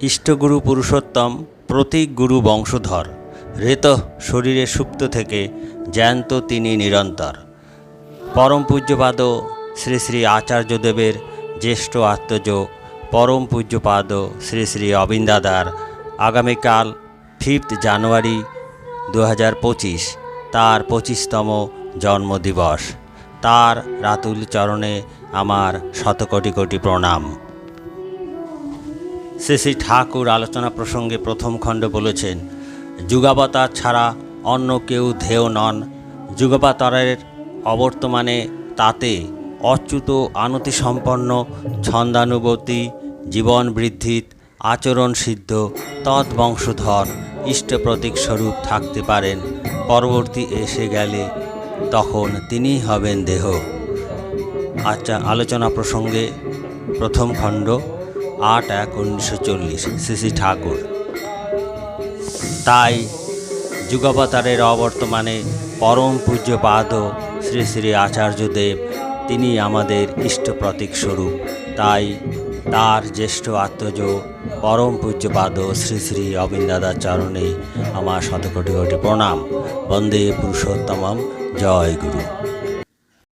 ইষ্টগুরু পুরুষোত্তম প্রতীক গুরু বংশধর, রেত শরীরে সুপ্ত থেকে জ্যান্ত তিনি নিরন্তর। পরম পূজ্যপাদ শ্রী শ্রী আচার্যদেবের জ্যেষ্ঠ আত্মজ পরম পূজ্যপাদ শ্রী শ্রী অবিন্দাদার আগামীকাল ফিফথ জানুয়ারি দু হাজার পঁচিশ, তার পঁচিশতম জন্মদিবস। তার রাতুল চরণে আমার শতকোটি কোটি প্রণাম। শ্রী শ্রী ঠাকুর আলোচনা প্রসঙ্গে প্রথম খণ্ড বলেছেন, যুগাবতার ছাড়া অন্য কেউ ধেয় নন। যুগাবতারের অবর্তমানে তাতে অচ্যুত আনতিসম্পন্ন ছন্দানুবর্তী জীবন বৃদ্ধিত, আচরণ সিদ্ধ তৎবংশধর ইষ্টপ্রতীক স্বরূপ থাকতে পারেন। পরবর্তী এসে গেলে তখন তিনিই হবেন দেহ। আচ্ছা আলোচনা প্রসঙ্গে প্রথম খণ্ড। আট এক উনিশশো চল্লিশ শ্রী ঠাকুর। তাই যুগাবতারের অবর্তমানে পরম পূজ্যপাদ শ্রী শ্রী আচার্যদেব, তিনি আমাদের ইষ্ট প্রতীক স্বরূপ। তাই তার জ্যেষ্ঠ আত্মজ পরম পূজ্যপাদ শ্রী শ্রী অবিন্দাদার চরণে আমার শতকোটি কোটি প্রণাম। বন্দে পুরুষোত্তমম। জয় গুরু।